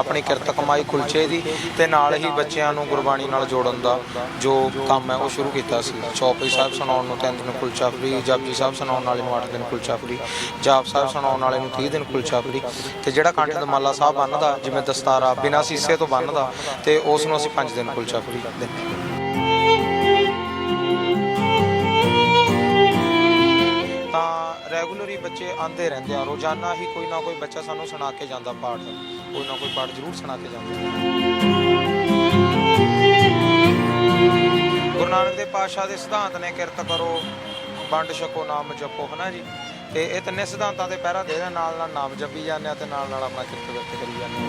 ਆਪਣੀ ਕਿਰਤ ਕਮਾਈ ਕੁਲਚੇ ਦੀ ਤੇ ਨਾਲ ਹੀ ਬੱਚਿਆਂ ਨੂੰ ਗੁਰਬਾਣੀ ਨਾਲ ਜੋੜਨ ਦਾ ਜੋ ਕੰਮ ਹੈ, ਉਹ ਸ਼ੁਰੂ ਕੀਤਾ ਸੀ। ਚੌਪਈ ਸਾਹਿਬ ਸੁਣਾਉਣ ਨੂੰ ਤਿੰਨ ਦਿਨ ਕੁਲਚਾ ਫਰੀ ਜਪਜੀ ਸਾਹਿਬ ਸੁਣਾਉਣ ਵਾਲੇ ਨੂੰ 8 ਦਿਨ ਕੁਲਚਾ ਫਰੀ ਜਾਪ ਸਾਹਿਬ ਸੁਣਾਉਣ ਵਾਲੇ ਨੂੰ 30 ਦਿਨ ਕੁਲਚਾ ਫਰੀ ਤੇ ਜਿਹੜਾ ਕੰਠ ਦਮਾਲਾ ਸਾਹਿਬ ਬੰਨਦਾ, ਜਿਵੇਂ ਦਸਤਾਰਾ ਬਿਨਾਂ ਸੀਸੇ ਤੋਂ ਬੰਨਦਾ, ਤੇ ਉਸ ਨੂੰ ਅਸੀਂ 5 ਦਿਨ ਕੁਲਚਾ ਫਰੀ ਦਿੰਦੇ ਤਾਂ ਰੈਗੂਲਰੀ ਬੱਚੇ ਆਂਦੇ ਰਹਿੰਦੇ ਆ। ਰੋਜ਼ਾਨਾ ਹੀ ਕੋਈ ਨਾ ਕੋਈ ਬੱਚਾ ਸਾਨੂੰ ਸੁਣਾ ਕੇ ਜਾਂਦਾ ਪਾਠ। ਕੋਈ ਨਾ ਕੋਈ ਪਾਠ ਜ਼ਰੂਰ ਸੁਣਾ ਕੇ ਜਾਂਦਾ। ਗੁਰੂ ਨਾਨਕ ਦੇ ਪਾਤਸ਼ਾਹ ਦੇ ਸਿਧਾਂਤ ਨੇ ਕਿਰਤ ਕਰੋ, ਵੰਡ ਛਕੋ, ਨਾਮ ਜਪੋ, ਹਨਾ ਜੀ? ਤੇ ਇਹ ਤਿੰਨੇ ਸਿਧਾਂਤਾਂ ਦੇ ਪਹਿਰਾ ਦੇ ਦੇ ਨਾਲ ਨਾਲ ਨਾਮ ਜਪੀ ਜਾਂਦੇ ਆ ਤੇ ਨਾਲ ਨਾਲ ਆਪਣਾ ਕਿਰਤ ਵਿਅਕਤ ਕਰੀ ਜਾਂਦੇ ਆ।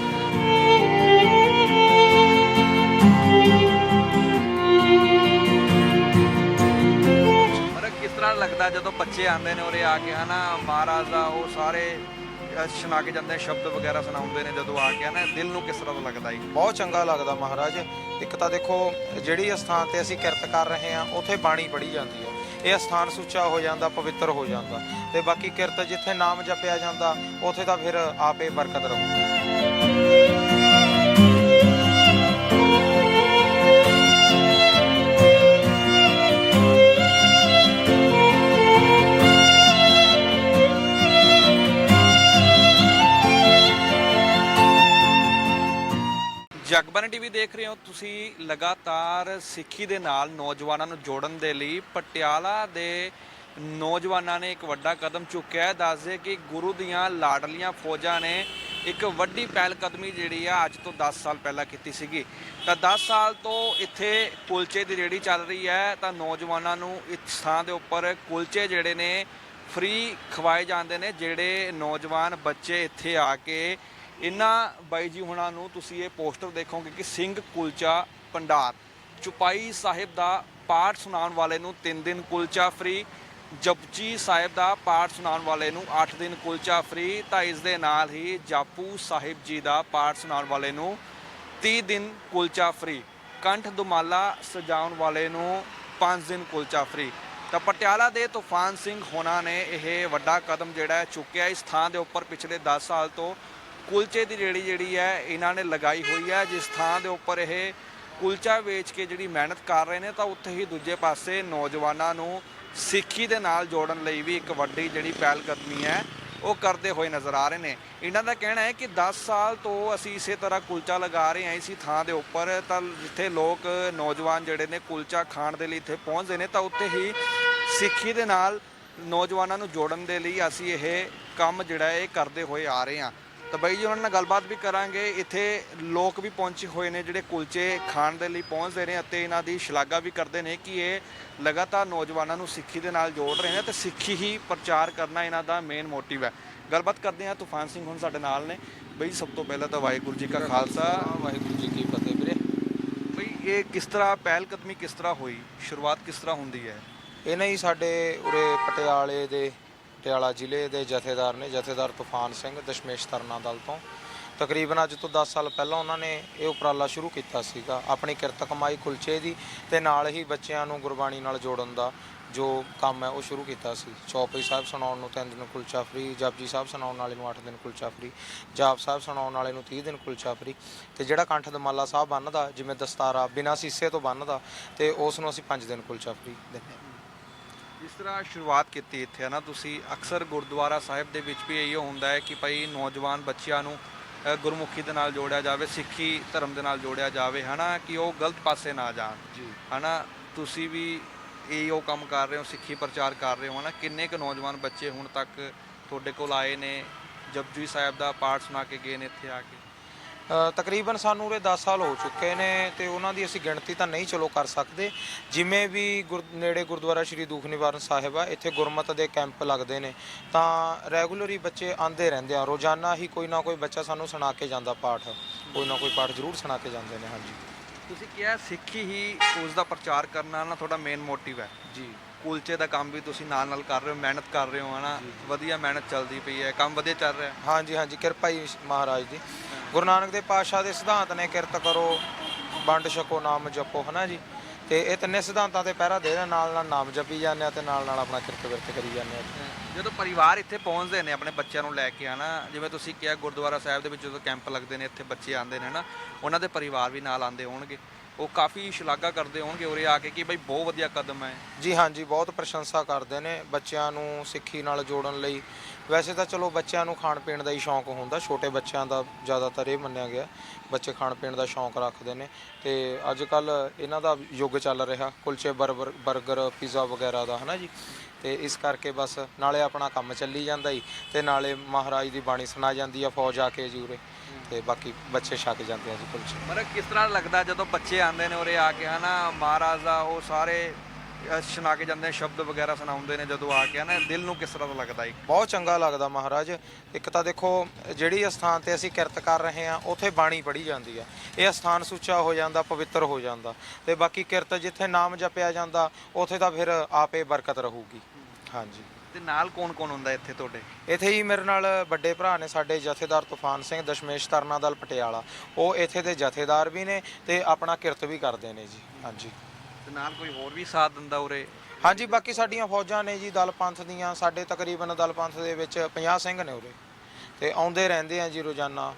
ਜਦੋਂ ਬੱਚੇ ਆਉਂਦੇ ਨੇ ਉਰੇ ਆ ਕੇ ਹਨਾ ਮਹਾਰਾਜ ਦਾ ਉਹ ਸਾਰੇ ਅ, ਸੁਣਾ ਕੇ ਜਾਂਦੇ ਸ਼ਬਦ ਵਗੈਰਾ ਸੁਣਾਉਂਦੇ ਨੇ ਜਦੋਂ ਆ ਕੇ ਨਾ ਦਿਲ ਨੂੰ ਕਿਸ ਤਰ੍ਹਾਂ ਦਾ ਲੱਗਦਾ ਜੀ? ਬਹੁਤ ਚੰਗਾ ਲੱਗਦਾ ਮਹਾਰਾਜ। ਇੱਕ ਤਾਂ ਦੇਖੋ ਜਿਹੜੀ ਸਥਾਨ ਤੇ ਅਸੀਂ ਕਿਰਤ ਕਰ ਰਹੇ ਹਾਂ ਉੱਥੇ ਬਾਣੀ ਪੜ੍ਹੀ ਜਾਂਦੀ ਹੈ। ਇਹ ਸਥਾਨ ਸੁੱਚਾ ਹੋ ਜਾਂਦਾ ਪਵਿੱਤਰ ਹੋ ਜਾਂਦਾ ਤੇ ਬਾਕੀ ਕਿਰਤ ਜਿੱਥੇ ਨਾਮ ਜਪਿਆ ਜਾਂਦਾ ਉੱਥੇ ਤਾਂ ਫਿਰ ਆਪੇ ਬਰਕਤ ਰਹੂਗੀ ਜਗਬਾਨੀ ਟੀਵੀ ਦੇਖ ਰਹੇ ਹੋ ਤੁਸੀਂ ਲਗਾਤਾਰ ਸਿੱਖੀ ਦੇ ਨਾਲ ਨੌਜਵਾਨਾਂ ਨੂੰ ਜੋੜਨ ਦੇ ਲਈ। ਪਟਿਆਲਾ ਦੇ ਨੌਜਵਾਨਾਂ ਨੇ ਇੱਕ ਵੱਡਾ ਕਦਮ ਚੁੱਕਿਆ ਹੈ। ਦੱਸਦੇ ਕਿ ਗੁਰੂ ਦੀਆਂ ਲਾਡਲੀਆਂ ਫੌਜਾਂ ਨੇ ਇੱਕ ਵੱਡੀ ਪਹਿਲ ਕਦਮੀ ਜਿਹੜੀ ਆ, ਅੱਜ ਤੋਂ 10 ਸਾਲ ਪਹਿਲਾਂ ਕੀਤੀ ਸੀਗੀ। ਤਾਂ 10 ਸਾਲ ਤੋਂ ਇੱਥੇ ਕੁਲਚੇ ਦੀ ਰੇੜੀ ਚੱਲ ਰਹੀ ਹੈ। ਤਾਂ ਨੌਜਵਾਨਾਂ ਨੂੰ ਇਸ ਥਾਂ ਦੇ ਉੱਪਰ ਕੁਲਚੇ ਜਿਹੜੇ ਨੇ, ਫ੍ਰੀ ਖਵਾਏ ਜਾਂਦੇ ਨੇ, ਜਿਹੜੇ ਨੌਜਵਾਨ ਬੱਚੇ ਇੱਥੇ ਆ ਕੇ ਇਹਨਾਂ ਬਾਈ ਜੀ ਹੁਣਾਂ ਨੂੰ ਤੁਸੀਂ ਇਹ ਪੋਸਟਰ ਦੇਖੋਗੇ ਕਿ ਸਿੰਘ ਕੁਲਚਾ ਭੰਡਾਰ, ਚੁਪਾਈ ਸਾਹਿਬ ਦਾ ਪਾਠ ਸੁਣਾਉਣ ਵਾਲੇ ਨੂੰ 3 ਦਿਨ ਕੁਲਚਾ ਫ੍ਰੀ ਜਪਜੀ ਸਾਹਿਬ ਦਾ ਪਾਠ ਸੁਣਾਉਣ ਵਾਲੇ ਨੂੰ 8 ਦਿਨ ਕੁਲਚਾ ਫ੍ਰੀ ਤਾਂ ਇਸ ਦੇ ਨਾਲ ਹੀ ਜਾਪੂ ਸਾਹਿਬ ਜੀ ਦਾ ਪਾਠ ਸੁਣਾਉਣ ਵਾਲੇ ਨੂੰ 30 ਦਿਨ ਕੁਲਚਾ ਫ੍ਰੀ ਕੰਠ ਦੁਮਾਲਾ ਸਜਾਉਣ ਵਾਲੇ ਨੂੰ 5 ਦਿਨ ਕੁਲਚਾ ਫ੍ਰੀ ਤਾਂ ਪਟਿਆਲਾ ਦੇ ਤੂਫਾਨ ਸਿੰਘ ਹੋਣਾ ਨੇ ਇਹ ਵੱਡਾ ਕਦਮ ਜਿਹੜਾ ਚੁੱਕਿਆ, ਇਸ ਥਾਂ ਦੇ ਉੱਪਰ ਪਿਛਲੇ 10 ਸਾਲ ਤੋਂ ਕੁਲਚੇ ਦੀ ਰੇੜੀ ਜਿਹੜੀ ਹੈ, ਇਹਨਾਂ ਨੇ ਲਗਾਈ ਹੋਈ ਹੈ। ਜਿਸ ਥਾਂ ਦੇ ਉੱਪਰ ਇਹ ਕੁਲਚਾ ਵੇਚ ਕੇ ਜਿਹੜੀ ਮਿਹਨਤ ਕਰ ਰਹੇ ਨੇ, ਤਾਂ ਉੱਥੇ ਹੀ ਦੂਜੇ ਪਾਸੇ ਨੌਜਵਾਨਾਂ ਨੂੰ ਸਿੱਖੀ ਦੇ ਨਾਲ ਜੋੜਨ ਲਈ ਵੀ ਇੱਕ ਵੱਡੀ ਜਿਹੜੀ ਪਹਿਲ ਕਦਮੀ ਹੈ, ਉਹ ਕਰਦੇ ਹੋਏ ਨਜ਼ਰ ਆ ਰਹੇ ਨੇ। ਇਹਨਾਂ ਦਾ ਕਹਿਣਾ ਹੈ ਕਿ 10 ਸਾਲ ਤੋਂ ਅਸੀਂ ਇਸੇ ਤਰ੍ਹਾਂ ਕੁਲਚਾ ਲਗਾ ਰਹੇ ਹਾਂ, ਇਸੇ ਥਾਂ ਦੇ ਉੱਪਰ। ਤਾਂ ਜਿੱਥੇ ਲੋਕ, ਨੌਜਵਾਨ ਜਿਹੜੇ ਨੇ ਕੁਲਚਾ ਖਾਣ ਦੇ ਲਈ ਇੱਥੇ ਪਹੁੰਚਦੇ ਨੇ, ਤਾਂ ਉੱਥੇ ਹੀ ਸਿੱਖੀ ਦੇ ਨਾਲ ਨੌਜਵਾਨਾਂ ਨੂੰ ਜੋੜਨ ਦੇ ਲਈ ਅਸੀਂ ਇਹ ਕੰਮ ਜਿਹੜਾ ਇਹ ਕਰਦੇ ਹੋਏ ਆ ਰਹੇ ਹਾਂ। ਤਾਂ ਬਾਈ ਜੀ ਉਹਨਾਂ ਨਾਲ ਗੱਲਬਾਤ ਵੀ ਕਰਾਂਗੇ। ਇੱਥੇ ਲੋਕ ਵੀ ਪਹੁੰਚੇ ਹੋਏ ਨੇ ਜਿਹੜੇ ਕੁਲਚੇ ਖਾਣ ਦੇ ਲਈ ਪਹੁੰਚਦੇ ਨੇ ਅਤੇ ਇਹਨਾਂ ਦੀ ਸ਼ਲਾਘਾ ਵੀ ਕਰਦੇ ਨੇ ਕਿ ਇਹ ਲਗਾਤਾਰ ਨੌਜਵਾਨਾਂ ਨੂੰ ਸਿੱਖੀ ਦੇ ਨਾਲ ਜੋੜ ਰਹੇ ਨੇ ਤੇ ਸਿੱਖੀ ਹੀ ਪ੍ਰਚਾਰ ਕਰਨਾ ਇਹਨਾਂ ਦਾ ਮੇਨ ਮੋਟਿਵ ਹੈ। ਗੱਲਬਾਤ ਕਰਦੇ ਹਾਂ ਤੂਫਾਨ ਸਿੰਘ ਹੁਣ ਸਾਡੇ ਨਾਲ ਨੇ। ਬਈ ਸਭ ਤੋਂ ਪਹਿਲਾਂ ਤਾਂ ਵਾਹਿਗੁਰੂ ਜੀ ਕਾ ਖਾਲਸਾ। ਵਾਹਿਗੁਰੂ ਜੀ ਕੀ ਫਤਿਹ ਵੀਰੇ। ਬਈ ਇਹ ਕਿਸ ਤਰ੍ਹਾਂ ਪਹਿਲ ਕਦਮੀ ਕਿਸ ਤਰ੍ਹਾਂ ਹੋਈ? ਸ਼ੁਰੂਆਤ ਕਿਸ ਤਰ੍ਹਾਂ ਹੁੰਦੀ ਹੈ? ਇਹ ਨਹੀਂ ਸਾਡੇ ਉਰੇ ਪਟਿਆਲੇ ਦੇ ਪਟਿਆਲਾ ਜ਼ਿਲ੍ਹੇ ਦੇ ਜਥੇਦਾਰ ਨੇ, ਜਥੇਦਾਰ ਤੂਫਾਨ ਸਿੰਘ, ਦਸ਼ਮੇਸ਼ ਤਰਨਾ ਦਲ ਤੋਂ। ਤਕਰੀਬਨ ਅੱਜ ਤੋਂ 10 ਸਾਲ ਪਹਿਲਾਂ ਉਹਨਾਂ ਨੇ ਇਹ ਉਪਰਾਲਾ ਸ਼ੁਰੂ ਕੀਤਾ ਸੀਗਾ, ਆਪਣੀ ਕਿਰਤ ਕਮਾਈ ਕੁਲਚੇ ਦੀ ਤੇ ਨਾਲ ਹੀ ਬੱਚਿਆਂ ਨੂੰ ਗੁਰਬਾਣੀ ਨਾਲ ਜੋੜਨ ਦਾ ਜੋ ਕੰਮ ਹੈ, ਉਹ ਸ਼ੁਰੂ ਕੀਤਾ ਸੀ। ਚੌਪਈ ਸਾਹਿਬ ਸੁਣਾਉਣ ਨੂੰ ਤਿੰਨ ਦਿਨ ਕੁਲਚਾ ਫਰੀ ਜਪਜੀ ਸਾਹਿਬ ਸੁਣਾਉਣ ਵਾਲੇ ਨੂੰ 8 ਦਿਨ ਕੁਲਚਾ ਫਰੀ ਜਾਪ ਸਾਹਿਬ ਸੁਣਾਉਣ ਵਾਲੇ ਨੂੰ 30 ਦਿਨ ਕੁਲਚਾ ਫਰੀ ਤੇ ਜਿਹੜਾ ਕੰਠ ਦਮਾਲਾ ਸਾਹਿਬ ਬੰਨਦਾ, ਜਿਵੇਂ ਦਸਤਾਰਾ ਬਿਨਾਂ ਸੀਸੇ ਤੋਂ ਬੰਨਦਾ ਤੇ ਉਸ ਨੂੰ ਅਸੀਂ 5 ਦਿਨ ਕੁਲਚਾ ਫਰੀ ਦਿੰਦੇ ਹਾਂ। ਜਿਸ ਤਰ੍ਹਾਂ ਸ਼ੁਰੂਆਤ ਕੀਤੀ ਇੱਥੇ ਹੈ ਨਾ ਤੁਸੀਂ ਅਕਸਰ ਗੁਰਦੁਆਰਾ ਸਾਹਿਬ ਦੇ ਵਿੱਚ ਵੀ ਇਹੋ ਹੁੰਦਾ ਹੈ ਕਿ ਭਾਈ ਨੌਜਵਾਨ ਬੱਚਿਆਂ ਨੂੰ ਗੁਰਮੁਖੀ ਦੇ ਨਾਲ ਜੋੜਿਆ ਜਾਵੇ ਸਿੱਖੀ ਧਰਮ ਦੇ ਨਾਲ ਜੋੜਿਆ ਜਾਵੇ ਹਨਾ ਕਿ ਉਹ ਗਲਤ ਪਾਸੇ ਨਾ ਜਾਣ। ਜੀ। ਹਨਾ ਤੁਸੀਂ ਵੀ ਇਹੋ ਕੰਮ ਕਰ ਰਹੇ ਹੋ ਸਿੱਖੀ ਪ੍ਰਚਾਰ ਕਰ ਰਹੇ ਹੋ ਹਨਾ ਕਿੰਨੇ ਕੁ ਨੌਜਵਾਨ ਬੱਚੇ ਹੁਣ ਤੱਕ ਤੁਹਾਡੇ ਕੋਲ ਆਏ ਨੇ ਜਪਜੀ ਸਾਹਿਬ ਦਾ ਪਾਠ ਸੁਣਾ ਕੇ ਗਏ ਨੇ ਇੱਥੇ ਆ ਕੇ? ਤਕਰੀਬਨ ਸਾਨੂੰ ਉਰੇ 10 ਸਾਲ ਹੋ ਚੁੱਕੇ ਨੇ ਤੇ ਉਹਨਾਂ ਦੀ ਅਸੀਂ ਗਿਣਤੀ ਤਾਂ ਨਹੀਂ ਚਲੋ ਕਰ ਸਕਦੇ। ਜਿਵੇਂ ਵੀ ਨੇੜੇ ਗੁਰਦੁਆਰਾ ਸ਼੍ਰੀ ਦੁਖ ਨਿਵਾਰਨ ਸਾਹਿਬ ਆ ਇੱਥੇ ਗੁਰਮਤ ਦੇ ਕੈਂਪ ਲੱਗਦੇ ਨੇ। ਤਾਂ ਰੈਗੂਲਰੀ ਬੱਚੇ ਆਂਦੇ ਰਹਿੰਦੇ ਆ। ਰੋਜ਼ਾਨਾ ਹੀ ਕੋਈ ਨਾ ਕੋਈ ਬੱਚਾ ਸਾਨੂੰ ਸੁਣਾ ਕੇ ਜਾਂਦਾ ਪਾਠ। ਕੋਈ ਨਾ ਕੋਈ ਪਾਠ ਜ਼ਰੂਰ ਸੁਣਾ ਕੇ ਜਾਂਦੇ ਨੇ ਹਾਂਜੀ। ਤੁਸੀਂ ਕਿਹਾ ਸਿੱਖੀ ਹੀ ਉਸ ਦਾ ਪ੍ਰਚਾਰ ਕਰਨਾ ਨਾ ਤੁਹਾਡਾ ਮੇਨ ਮੋਟਿਵ ਹੈ। ਜੀ। ਕੁਲਚੇ ਦਾ ਕੰਮ ਵੀ ਤੁਸੀਂ ਨਾਲ ਨਾਲ ਕਰ ਰਹੇ ਹੋ ਮਿਹਨਤ ਕਰ ਰਹੇ ਹੋ ਹਨਾ? ਵਧੀਆ ਮਿਹਨਤ ਚੱਲਦੀ ਪਈ ਹੈ ਕੰਮ ਵਧੀਆ ਚੱਲ ਰਿਹਾ ਹਾਂਜੀ ਹਾਂਜੀ। ਕਿਰਪਾ ਹੀ ਮਹਾਰਾਜ ਦੀ। ਗੁਰੂ ਨਾਨਕ ਦੇ ਪਾਤਸ਼ਾਹ ਦੇ ਸਿਧਾਂਤ ਨੇ ਕਿਰਤ ਕਰੋ, ਵੰਡ ਛਕੋ, ਨਾਮ ਜਪੋ, ਹਨਾ ਜੀ? ਤੇ ਇਹ ਤਿੰਨੇ ਸਿਧਾਂਤਾਂ ਤੇ ਪਹਿਰਾ ਦੇ ਦੇ ਨਾਲ ਨਾਲ ਨਾਮ ਜਪੀ ਜਾਂਦੇ ਆ ਤੇ ਨਾਲ ਨਾਲ ਆਪਣਾ ਕਿਰਤ ਵਿਰਤ ਕਰੀ ਜਾਂਦੇ ਆ। ਜਦੋਂ ਪਰਿਵਾਰ ਇੱਥੇ ਪਹੁੰਚਦੇ ਨੇ ਆਪਣੇ ਬੱਚਿਆਂ ਨੂੰ ਲੈ ਕੇ ਆਣਾ ਜਿਵੇਂ ਤੁਸੀਂ ਕਿਹਾ ਗੁਰਦੁਆਰਾ ਸਾਹਿਬ ਦੇ ਵਿੱਚ ਜਦੋਂ ਕੈਂਪ ਲੱਗਦੇ ਨੇ, ਇੱਥੇ ਬੱਚੇ ਆਉਂਦੇ ਨੇ ਨਾ ਉਹਨਾਂ ਦੇ ਪਰਿਵਾਰ ਵੀ ਨਾਲ ਆਉਂਦੇ ਹੋਣਗੇ। ਉਹ ਕਾਫੀ ਸ਼ਲਾਘਾ ਕਰਦੇ ਹੋਣਗੇ ਉਰੇ ਆ ਕੇ ਕਿ ਬਈ ਬਹੁਤ ਵਧੀਆ ਕਦਮ ਹੈ। ਜੀ ਹਾਂਜੀ ਬਹੁਤ ਪ੍ਰਸ਼ੰਸਾ ਕਰਦੇ ਨੇ ਬੱਚਿਆਂ ਨੂੰ ਸਿੱਖੀ ਨਾਲ ਜੋੜਨ ਲਈ। ਵੈਸੇ ਤਾਂ ਚਲੋ ਬੱਚਿਆਂ ਨੂੰ ਖਾਣ ਪੀਣ ਦਾ ਹੀ ਸ਼ੌਂਕ ਹੁੰਦਾ, ਛੋਟੇ ਬੱਚਿਆਂ ਦਾ ਜ਼ਿਆਦਾਤਰ ਇਹ ਮੰਨਿਆ ਗਿਆ। ਬੱਚੇ ਖਾਣ ਪੀਣ ਦਾ ਸ਼ੌਂਕ ਰੱਖਦੇ ਨੇ ਤੇ ਅੱਜ ਕੱਲ ਇਹਨਾਂ ਦਾ ਯੁੱਗ ਚੱਲ ਰਿਹਾ ਕੁਲਚੇ ਬਰਬਰ ਬਰਗਰ, ਪੀਜ਼ਾ ਵਗੈਰਾ ਦਾ, ਹਨਾ ਜੀ? ਤੇ ਇਸ ਕਰਕੇ ਬਸ ਨਾਲੇ ਆਪਣਾ ਕੰਮ ਚੱਲੀ ਜਾਂਦਾ ਹੀ ਤੇ ਨਾਲੇ ਮਹਾਰਾਜ ਦੀ ਬਾਣੀ ਸੁਣਾ ਜਾਂਦੀ ਆ, ਫੌਜ ਆ ਕੇ ਜੀ ਉਰੇ ਤੇ ਬਾਕੀ ਬੱਚੇ ਛਕ ਜਾਂਦੇ ਆ ਜੀ ਕੁਲਚੇ ਮਤਲਬ ਕਿਸ ਤਰ੍ਹਾਂ ਲੱਗਦਾ ਜਦੋਂ ਬੱਚੇ ਆਉਂਦੇ ਨੇ ਉਰੇ ਆ ਕੇ, ਹਨਾ, ਮਹਾਰਾਜ ਦਾ ਉਹ ਸਾਰੇ ਸੁਣਾ ਕੇ ਜਾਂਦੇ ਨੇ ਸ਼ਬਦ ਵਗੈਰਾ ਸੁਣਾਉਂਦੇ ਨੇ ਜਦੋਂ ਆ ਕੇ ਹਨਾ ਦਿਲ ਨੂੰ ਕਿਸ ਤਰ੍ਹਾਂ ਦਾ ਲੱਗਦਾ ਇੱਕ? ਬਹੁਤ ਚੰਗਾ ਲੱਗਦਾ ਮਹਾਰਾਜ। ਇੱਕ ਤਾਂ ਦੇਖੋ ਜਿਹੜੀ ਅਸਥਾਨ ਤੇ ਅਸੀਂ ਕਿਰਤ ਕਰ ਰਹੇ ਹਾਂ ਉੱਥੇ ਬਾਣੀ ਪੜ੍ਹੀ ਜਾਂਦੀ ਆ ਇਹ ਅਸਥਾਨ ਸੁੱਚਾ ਹੋ ਜਾਂਦਾ ਪਵਿੱਤਰ ਹੋ ਜਾਂਦਾ। ਤੇ ਬਾਕੀ ਕਿਰਤ ਜਿੱਥੇ ਨਾਮ ਜਪਿਆ ਜਾਂਦਾ ਉੱਥੇ ਤਾਂ ਫਿਰ ਆਪੇ ਬਰਕਤ ਰਹੂਗੀ। ਹਾਂਜੀ। ਤੇ ਨਾਲ ਕੌਣ ਕੌਣ ਹੁੰਦਾ ਇੱਥੇ ਤੁਹਾਡੇ? ਇੱਥੇ ਹੀ ਮੇਰੇ ਨਾਲ ਵੱਡੇ ਭਰਾ ਨੇ ਸਾਡੇ ਜਥੇਦਾਰ ਤੂਫਾਨ ਸਿੰਘ ਦਸ਼ਮੇਸ਼ ਤਰਨਾ ਦਲ ਪਟਿਆਲਾ। ਉਹ ਇੱਥੇ ਦੇ ਜਥੇਦਾਰ ਵੀ ਨੇ ਤੇ ਆਪਣਾ ਕਿਰਤ ਵੀ ਕਰਦੇ ਨੇ ਜੀ। ਹਾਂਜੀ। ਤੇ ਨਾਲ ਕੋਈ ਹੋਰ ਵੀ ਸਾਥ ਦਿੰਦਾ ਉਰੇ? ਹਾਂਜੀ ਬਾਕੀ ਸਾਡੀਆਂ ਫੌਜਾਂ ਨੇ ਜੀ ਦਲ ਪੰਥ ਦੀਆਂ ਸਾਡੇ ਤਕਰੀਬਨ ਦਲ ਪੰਥ ਦੇ ਵਿੱਚ 50 ਸਿੰਘ ਨੇ ਉਰੇ। ਤੇ ਆਉਂਦੇ ਰਹਿੰਦੇ ਆ ਜੀ ਰੋਜ਼ਾਨਾ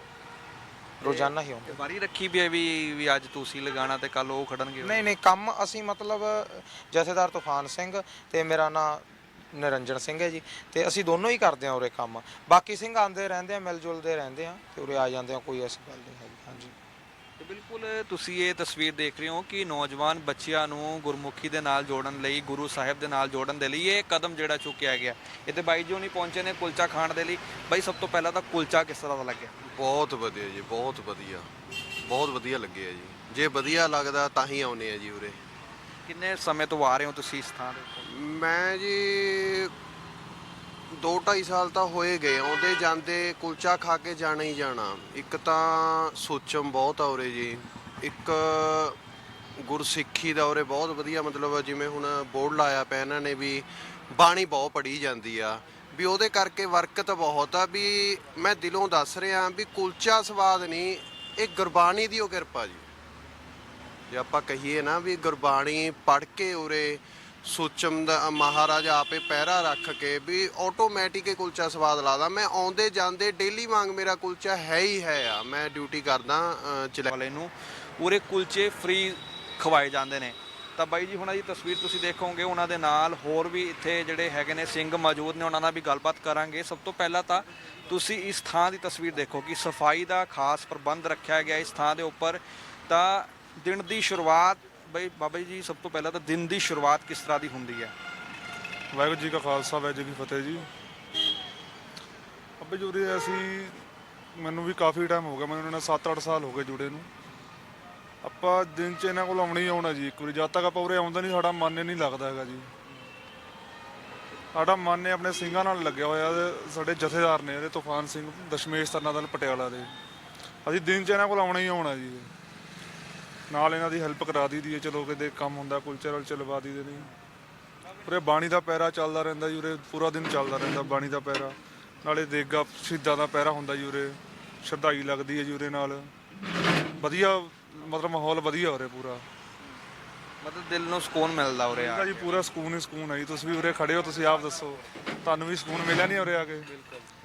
ਰੋਜ਼ਾਨਾ ਹੀ ਆਉਂਦੇ। ਵਾਰੀ ਰੱਖੀ ਵੀ ਹੈ ਵੀ ਵੀ ਅੱਜ ਤੁਸੀਂ ਲਗਾਣਾ ਤੇ ਕੱਲ ਉਹ ਖੜਨਗੇ ਨਹੀਂ ਨਹੀਂ ਕੰਮ ਅਸੀਂ ਮਤਲਬ ਜਥੇਦਾਰ ਤੂਫਾਨ ਸਿੰਘ ਤੇ ਮੇਰਾ ਨਾਂ ਨਿਰੰਜਨ ਸਿੰਘ ਹੈ ਜੀ ਤੇ ਅਸੀਂ ਦੋਨੋਂ ਹੀ ਕਰਦੇ ਆ ਉਰੇ ਕੰਮ। ਬਾਕੀ ਸਿੰਘ ਆਉਂਦੇ ਰਹਿੰਦੇ ਆ ਮਿਲ ਜੁਲਦੇ ਰਹਿੰਦੇ ਆ ਤੇ ਉਰੇ ਆ ਜਾਂਦੇ ਆ ਕੋਈ ਐਸੀ ਗੱਲ ਨਹੀਂ ਹੈਗੀ। ਹਾਂਜੀ। ਤੇ ਬਿਲਕੁਲ ਤੁਸੀਂ ਇਹ ਤਸਵੀਰ ਦੇਖ ਰਹੇ ਹੋ ਕਿ ਨੌਜਵਾਨ ਬੱਚਿਆਂ ਨੂੰ ਗੁਰਮੁਖੀ ਦੇ ਨਾਲ ਜੋੜਨ ਲਈ ਗੁਰੂ ਸਾਹਿਬ ਦੇ ਨਾਲ ਜੋੜਨ ਦੇ ਲਈ ਇਹ ਕਦਮ ਜਿਹੜਾ ਚੁੱਕਿਆ ਗਿਆ। ਇੱਥੇ ਬਾਈ ਜੀ ਹੁਣੀ ਪਹੁੰਚੇ ਨੇ ਕੁਲਚਾ ਖਾਣ ਦੇ ਲਈ। ਬਾਈ ਸਭ ਤੋਂ ਪਹਿਲਾਂ ਤਾਂ ਕੁਲਚਾ ਕਿਸ ਤਰ੍ਹਾਂ ਦਾ ਲੱਗਿਆ? ਬਹੁਤ ਵਧੀਆ ਜੀ ਬਹੁਤ ਵਧੀਆ। ਬਹੁਤ ਵਧੀਆ ਲੱਗਿਆ ਜੀ। ਜੇ ਵਧੀਆ ਲੱਗਦਾ ਤਾਂ ਹੀ ਆਉਨੇ ਆ ਜੀ ਉਰੇ। ਕਿੰਨੇ ਸਮੇਂ ਤੋਂ ਆ ਰਹੇ ਹੋ ਤੁਸੀਂ ਇਸ ਥਾਂ ਦੇ ਉੱਤੇ ਮੈਂ ਜੀ 2.5 ਸਾਲ ਤਾਂ ਹੋਏ ਗਏ, ਆਉਂਦੇ ਜਾਂਦੇ ਕੁਲਚਾ ਖਾ ਕੇ ਜਾਣਾ ਹੀ ਜਾਣਾ। ਇੱਕ ਤਾਂ ਸੋਚਮ ਬਹੁਤ ਆ ਉਰੇ ਜੀ। ਇੱਕ ਗੁਰਸਿੱਖੀ ਦਾ ਉਰੇ ਬਹੁਤ ਵਧੀਆ ਮਤਲਬ ਜਿਵੇਂ ਹੁਣ ਬੋਰਡ ਲਾਇਆ ਪਿਆ ਇਹਨਾਂ ਨੇ ਵੀ, ਬਾਣੀ ਬਹੁਤ ਪੜ੍ਹੀ ਜਾਂਦੀ ਆ। ਵੀ ਉਹਦੇ ਕਰਕੇ ਬਰਕਤ ਬਹੁਤ ਆ ਵੀ ਮੈਂ ਦਿਲੋਂ ਦੱਸ ਰਿਹਾ ਵੀ ਕੁਲਚਾ ਸਵਾਦ ਨਹੀਂ, ਇਹ ਗੁਰਬਾਣੀ ਦੀ ਉਹ ਕਿਰਪਾ ਜੀ। ਜੇ ਆਪਾਂ ਕਹੀਏ ਨਾ ਵੀ ਗੁਰਬਾਣੀ ਪੜ੍ਹ ਕੇ ਉਰੇ ਸੋਚਮ ਦਾ ਮਹਾਰਾਜ ਆਪੇ ਪਹਿਰਾ ਰੱਖ ਕੇ ਵੀ ਆਟੋਮੈਟਿਕ ਹੀ ਕੁਲਚਾ ਸਵਾਦ ਲਾਦਾ ਮੈਂ ਆਉਂਦੇ ਜਾਂਦੇ ਡੇਲੀ ਵਾਂਗ ਮੇਰਾ ਕੁਲਚਾ ਹੈ ਹੀ ਹੈ ਆ। ਮੈਂ ਡਿਊਟੀ ਕਰਦਾ ਅ, ਵਾਲੇ ਨੂੰ। ਪੂਰੇ ਕੁਲਚੇ ਫ੍ਰੀ ਖਵਾਏ ਜਾਂਦੇ ਨੇ। ਤਾਂ ਬਾਈ ਜੀ ਹੁਣਾਂ ਦੀ ਤਸਵੀਰ ਤੁਸੀਂ ਦੇਖੋਗੇ ਉਹਨਾਂ ਦੇ ਨਾਲ ਹੋਰ ਵੀ ਇੱਥੇ ਜਿਹੜੇ ਹੈਗੇ ਨੇ ਸਿੰਘ ਮੌਜੂਦ ਨੇ ਉਹਨਾਂ ਨਾਲ ਵੀ ਗੱਲਬਾਤ ਕਰਾਂਗੇ। ਸਭ ਤੋਂ ਪਹਿਲਾਂ ਤਾਂ ਤੁਸੀਂ ਇਸ ਥਾਂ ਦੀ ਤਸਵੀਰ ਦੇਖੋ ਕਿ ਸਫ਼ਾਈ ਦਾ ਖਾਸ ਪ੍ਰਬੰਧ ਰੱਖਿਆ ਗਿਆ ਇਸ ਥਾਂ ਦੇ ਉੱਪਰ। ਤਾਂ ਦਿਨ ਦੀ ਸ਼ੁਰੂਆਤ ਬਈ, ਬਾਬਾ ਜੀ, ਸਭ ਤੋਂ ਪਹਿਲਾਂ ਤਾਂ ਦਿਨ ਦੀ ਸ਼ੁਰੂਆਤ ਕਿਸ ਤਰ੍ਹਾਂ ਦੀ ਹੁੰਦੀ ਹੈ? ਵਾਹਿਗੁਰੂ ਜੀ ਕਾ ਖਾਲਸਾ, ਵਾਹਿਗੁਰੂ ਜੀ ਕੀ ਫਤਿਹ ਜੀ। ਅੱਬੇ ਜੁੜੇ ਅਸੀਂ, ਮੈਨੂੰ ਵੀ ਕਾਫੀ ਟਾਈਮ ਹੋ ਗਿਆ, ਮੈਨੂੰ ਇਹਨਾਂ 7-8 ਸਾਲ ਹੋ ਗਏ ਜੁੜੇ ਨੂੰ। ਆਪਾਂ ਦਿਨ ਚ ਇਹਨਾਂ ਕੋਲ ਆਉਣਾ ਹੀ ਆਉਣਾ ਜੀ, ਇੱਕ ਵਾਰੀ। ਜਦ ਤੱਕ ਆਪਾਂ ਉਰੇ ਆਉਂਦਾ ਨਹੀਂ, ਸਾਡਾ ਮਨ ਹੀ ਨਹੀਂ ਲੱਗਦਾ ਹੈਗਾ ਜੀ। ਸਾਡਾ ਮਨ ਨੇ ਆਪਣੇ ਸਿੰਘਾਂ ਨਾਲ ਲੱਗਿਆ ਹੋਇਆ ਸਾਡੇ ਜਥੇਦਾਰ ਨੇ ਇਹਦੇ ਤੂਫਾਨ ਸਿੰਘ, ਦਸ਼ਮੇਸ਼ ਤਰਨਾ ਦਲ ਪਟਿਆਲਾ ਦੇ। ਅਸੀਂ ਦਿਨ ਚ ਇਹਨਾਂ ਕੋਲ ਆਉਣਾ ਹੀ ਆਉਣਾ ਜੀ। ਨਾਲ ਇਹਨਾਂ ਦੀ ਹੈਲਪ ਕਰਾ ਦੀ ਹੈ, ਚਲੋ ਕਿਤੇ ਕੰਮ ਹੁੰਦਾ ਕੁਲਚੇ ਰਲ ਦੀ ਦਈਦੇ ਨੇ ਉਰੇ ਬਾਣੀ ਦਾ ਪੈਰਾ ਚੱਲਦਾ ਰਹਿੰਦਾ ਜੀ, ਉਰੇ ਪੂਰਾ ਦਿਨ ਚੱਲਦਾ ਰਹਿੰਦਾ ਬਾਣੀ ਦਾ ਪੈਰਾ। ਨਾਲੇ ਦੇਗਾ ਸ਼ਹੀਦਾਂ ਦਾ ਪੈਰਾ ਹੁੰਦਾ ਜੀ ਉਰੇ, ਸ਼ਰਧਾਈ ਲੱਗਦੀ ਹੈ ਜੀ ਉਰੇ ਨਾਲ। ਵਧੀਆ ਮਤਲਬ ਮਾਹੌਲ ਵਧੀਆ ਉਰੇ ਪੂਰਾ। ਮਤਲਬ ਦਿਲ ਨੂੰ ਸਕੂਨ ਮਿਲਦਾ ਉਰੇ ਆ ਜੀ ਪੂਰਾ ਸਕੂਨ ਹੀ ਸਕੂਨ ਹੈ ਜੀ ਤੁਸੀਂ ਵੀ ਉਰੇ ਖੜੇ ਹੋ ਤੁਸੀਂ ਆਪ ਦੱਸੋ। ਤੁਹਾਨੂੰ ਵੀ ਸਕੂਨ ਮਿਲਿਆ ਨਹੀਂ ਉਰੇ ਆ ਕੇ?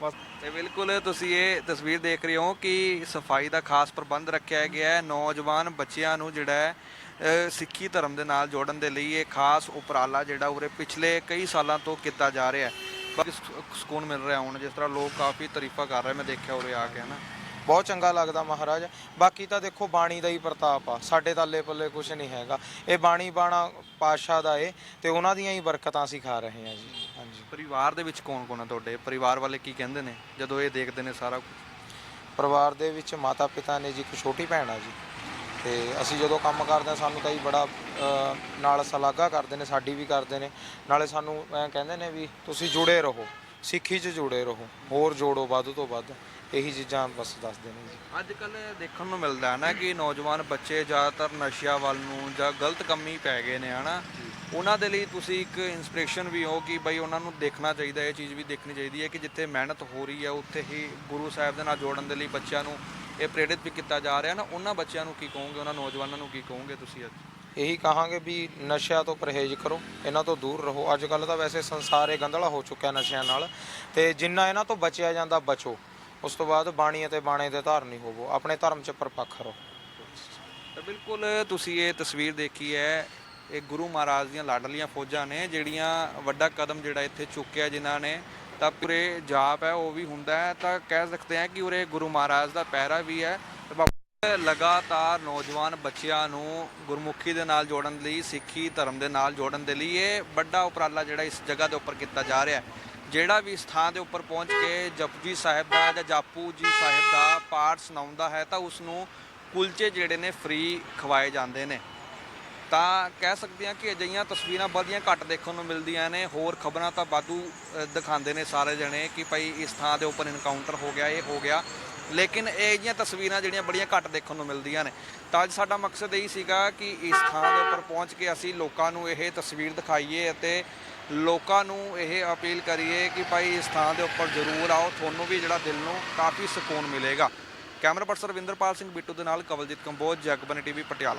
ਬਸ। ਤੇ ਬਿਲਕੁਲ ਤੁਸੀਂ ਇਹ ਤਸਵੀਰ ਦੇਖ ਰਹੇ ਹੋ ਕਿ ਸਫ਼ਾਈ ਦਾ ਖਾਸ ਪ੍ਰਬੰਧ ਰੱਖਿਆ ਗਿਆ ਹੈ। ਨੌਜਵਾਨ ਬੱਚਿਆਂ ਨੂੰ ਜਿਹੜਾ ਹੈ ਸਿੱਖੀ ਧਰਮ ਦੇ ਨਾਲ ਜੋੜਨ ਦੇ ਲਈ ਇਹ ਖਾਸ ਉਪਰਾਲਾ ਜਿਹੜਾ ਉਰੇ ਪਿਛਲੇ ਕਈ ਸਾਲਾਂ ਤੋਂ ਕੀਤਾ ਜਾ ਰਿਹਾ ਹੈ। ਬਾਕੀ ਸਕੂਨ ਮਿਲ ਰਿਹਾ ਹੁਣ ਜਿਸ ਤਰ੍ਹਾਂ ਲੋਕ ਕਾਫੀ ਤਾਰੀਫਾਂ ਕਰ ਰਹੇ ਮੈਂ ਦੇਖਿਆ ਉਰੇ ਆ ਕੇ ਹਨਾ ਬਹੁਤ ਚੰਗਾ ਲੱਗਦਾ ਮਹਾਰਾਜ। ਬਾਕੀ ਤਾਂ ਦੇਖੋ ਬਾਣੀ ਦਾ ਹੀ ਪ੍ਰਤਾਪ ਆ। ਸਾਡੇ ਤਾਲੇ ਪੱਲੇ ਕੁਝ ਨਹੀਂ ਹੈਗਾ। ਇਹ ਬਾਣੀ ਬਾਣਾ ਪਾਤਸ਼ਾਹ ਦਾ ਏ ਤੇ ਉਹਨਾਂ ਦੀਆਂ ਹੀ ਬਰਕਤਾਂ ਅਸੀਂ ਖਾ ਰਹੇ ਹਾਂ ਜੀ। ਹਾਂਜੀ। ਪਰਿਵਾਰ ਦੇ ਵਿੱਚ ਕੌਣ ਕੌਣ ਹੈ ਤੁਹਾਡੇ? ਪਰਿਵਾਰ ਵਾਲੇ ਕੀ ਕਹਿੰਦੇ ਨੇ? ਜਦੋਂ ਇਹ ਦੇਖਦੇ ਨੇ ਸਾਰਾ ਕੁਝ ਪਰਿਵਾਰ ਦੇ ਵਿੱਚ ਮਾਤਾ ਪਿਤਾ ਨੇ ਜੀ ਇੱਕ ਛੋਟੀ ਭੈਣ ਆ ਜੀ। ਤੇ ਅਸੀਂ ਜਦੋਂ ਕੰਮ ਕਰਦੇ ਹਾਂ ਸਾਨੂੰ ਤਾਂ ਹੀ ਬੜਾ ਨਾਲ ਸਲਾਗਾ ਕਰਦੇ ਨੇ ਸਾਡੀ ਵੀ ਕਰਦੇ ਨੇ। ਨਾਲੇ ਸਾਨੂੰ ਐਂ ਕਹਿੰਦੇ ਨੇ ਵੀ ਤੁਸੀਂ ਜੁੜੇ ਰਹੋ। ਸਿੱਖੀ 'ਚ ਜੁੜੇ ਰਹੋ ਹੋਰ ਜੋੜੋ ਵੱਧ ਤੋਂ ਵੱਧ ਇਹੀ ਚੀਜ਼ਾਂ ਬਸ ਦੱਸਦੇ ਨੇ ਜੀ। ਅੱਜ ਕੱਲ ਦੇਖਣ ਨੂੰ ਮਿਲਦਾ ਹੈ ਨਾ ਕਿ ਨੌਜਵਾਨ ਬੱਚੇ ਜ਼ਿਆਦਾਤਰ ਨਸ਼ਿਆਂ ਵੱਲ ਨੂੰ ਜਾਂ ਗਲਤ ਕੰਮੀ ਪੈ ਗਏ ਨੇ ਹਨਾ? ਉਹਨਾਂ ਦੇ ਲਈ ਤੁਸੀਂ ਇੱਕ ਇਨਸਪੀਰੇਸ਼ਨ ਵੀ ਹੋ ਕਿ ਬਈ ਉਹਨਾਂ ਨੂੰ ਦੇਖਣਾ ਚਾਹੀਦਾ ਇਹ ਚੀਜ਼ ਵੀ ਦੇਖਣੀ ਚਾਹੀਦੀ ਹੈ ਕਿ ਜਿੱਥੇ ਮਿਹਨਤ ਹੋ ਰਹੀ ਹੈ ਉੱਥੇ ਹੀ ਗੁਰੂ ਸਾਹਿਬ ਦੇ ਨਾਲ ਜੋੜਨ ਦੇ ਲਈ ਬੱਚਿਆਂ ਨੂੰ ਇਹ ਪ੍ਰੇਰਿਤ ਵੀ ਕੀਤਾ ਜਾ ਰਿਹਾ ਨਾ ਉਹਨਾਂ ਬੱਚਿਆਂ ਨੂੰ ਕੀ ਕਹੋਗੇ ਉਹਨਾਂ ਨੌਜਵਾਨਾਂ ਨੂੰ ਕੀ ਕਹੋਗੇ ਤੁਸੀਂ ਅੱਜ? ਇਹੀ ਕਹਾਂਗੇ ਵੀ ਨਸ਼ਿਆਂ ਤੋਂ ਪਰਹੇਜ਼ ਕਰੋ, ਇਹਨਾਂ ਤੋਂ ਦੂਰ ਰਹੋ। ਅੱਜ ਕੱਲ ਤਾਂ ਵੈਸੇ ਸੰਸਾਰ ਇਹ ਗੰਧਲਾ ਹੋ ਚੁੱਕਿਆ ਨਸ਼ਿਆਂ ਨਾਲ ਤੇ ਜਿੰਨਾ ਇਹਨਾਂ ਤੋਂ ਬਚਿਆ ਜਾਂਦਾ ਬਚੋ। ਉਸ ਤੋਂ ਬਾਅਦ ਬਾਣੀ ਅਤੇ ਬਾਣੇ ਦੇ ਧਾਰਨੀ ਹੋਵੋ। ਆਪਣੇ ਧਰਮ 'ਚ ਪਰਪੱਖ ਰਹੋ। ਤਾਂ ਬਿਲਕੁਲ ਤੁਸੀਂ ਇਹ ਤਸਵੀਰ ਦੇਖੀ ਹੈ, ਇਹ ਗੁਰੂ ਮਹਾਰਾਜ ਦੀਆਂ ਲਾਡਲੀਆਂ ਫੌਜਾਂ ਨੇ, ਜਿਹੜੀਆਂ ਵੱਡਾ ਕਦਮ ਜਿਹੜਾ ਇੱਥੇ ਚੁੱਕਿਆ ਜਿਨ੍ਹਾਂ ਨੇ, ਤਾਂ ਪੂਰੇ ਜਾਪ ਹੈ, ਉਹ ਵੀ ਹੁੰਦਾ ਹੈ। ਤਾਂ ਕਹਿ ਸਕਦੇ ਹਾਂ ਕਿ ਉਰੇ ਗੁਰੂ ਮਹਾਰਾਜ ਦਾ ਪਹਿਰਾ ਵੀ ਹੈ। ਲਗਾਤਾਰ ਨੌਜਵਾਨ ਬੱਚਿਆਂ ਨੂੰ ਗੁਰਮੁਖੀ ਦੇ ਨਾਲ ਜੋੜਨ ਲਈ, ਸਿੱਖੀ ਧਰਮ ਦੇ ਨਾਲ ਜੋੜਨ ਦੇ ਲਈ ਇਹ ਵੱਡਾ ਉਪਰਾਲਾ ਜਿਹੜਾ ਇਸ ਜਗ੍ਹਾ ਦੇ ਉੱਪਰ ਕੀਤਾ ਜਾ ਰਿਹਾ ਹੈ। ਜਿਹੜਾ ਵੀ ਇਸ ਥਾਂ ਦੇ ਉੱਪਰ ਪਹੁੰਚ ਕੇ ਜਪਜੀ ਸਾਹਿਬ ਦਾ ਜਾਂ ਜਾਪੂ ਜੀ ਸਾਹਿਬ ਦਾ ਪਾਠ ਸੁਣਾਉਂਦਾ ਹੈ, ਤਾਂ ਉਸ ਨੂੰ ਕੁਲਚੇ ਜਿਹੜੇ ਨੇ ਫ੍ਰੀ ਖਵਾਏ ਜਾਂਦੇ ਨੇ। ਤਾਂ ਕਹਿ ਸਕਦੇ ਹਾਂ ਕਿ ਅਜਿਹੀਆਂ ਤਸਵੀਰਾਂ ਵਧੀਆਂ ਘੱਟ ਦੇਖਣ ਨੂੰ ਮਿਲਦੀਆਂ ਨੇ। ਹੋਰ ਖਬਰਾਂ ਤਾਂ ਬਾਦੂ ਦਿਖਾਉਂਦੇ ਨੇ ਸਾਰੇ ਜਣੇ ਕਿ ਭਾਈ ਇਸ ਥਾਂ ਦੇ ਉੱਪਰ ਇਨਕਾਊਂਟਰ ਹੋ ਗਿਆ, ਇਹ ਹੋ ਗਿਆ। ਲੇਕਿਨ ਇਹ ਜਿਹੀਆਂ ਤਸਵੀਰਾਂ ਜਿਹੜੀਆਂ ਬੜੀਆਂ ਘੱਟ ਦੇਖਣ ਨੂੰ ਮਿਲਦੀਆਂ ਨੇ। ਤਾਂ ਅੱਜ ਸਾਡਾ ਮਕਸਦ ਇਹੀ ਸੀਗਾ ਕਿ ਇਸ ਥਾਂ ਦੇ ਉੱਪਰ ਪਹੁੰਚ ਕੇ ਅਸੀਂ ਲੋਕਾਂ ਨੂੰ ਇਹ ਤਸਵੀਰ ਦਿਖਾਈਏ ਅਤੇ ਲੋਕਾਂ ਨੂੰ ਇਹ ਅਪੀਲ ਕਰੀਏ ਕਿ ਭਾਈ ਇਸ ਥਾਂ ਦੇ ਉੱਪਰ ਜ਼ਰੂਰ ਆਓ। ਤੁਹਾਨੂੰ ਵੀ ਜਿਹੜਾ ਦਿਲ ਨੂੰ ਕਾਫੀ ਸਕੂਨ ਮਿਲੇਗਾ। ਕੈਮਰਾ ਪਰਸਨ ਰਵਿੰਦਰਪਾਲ ਸਿੰਘ ਬਿੱਟੂ ਦੇ ਨਾਲ ਕਵਲਜੀਤ ਕੰਬੋਜ ਜਗਬਨ ਟੀਵੀ, ਪਟਿਆਲਾ।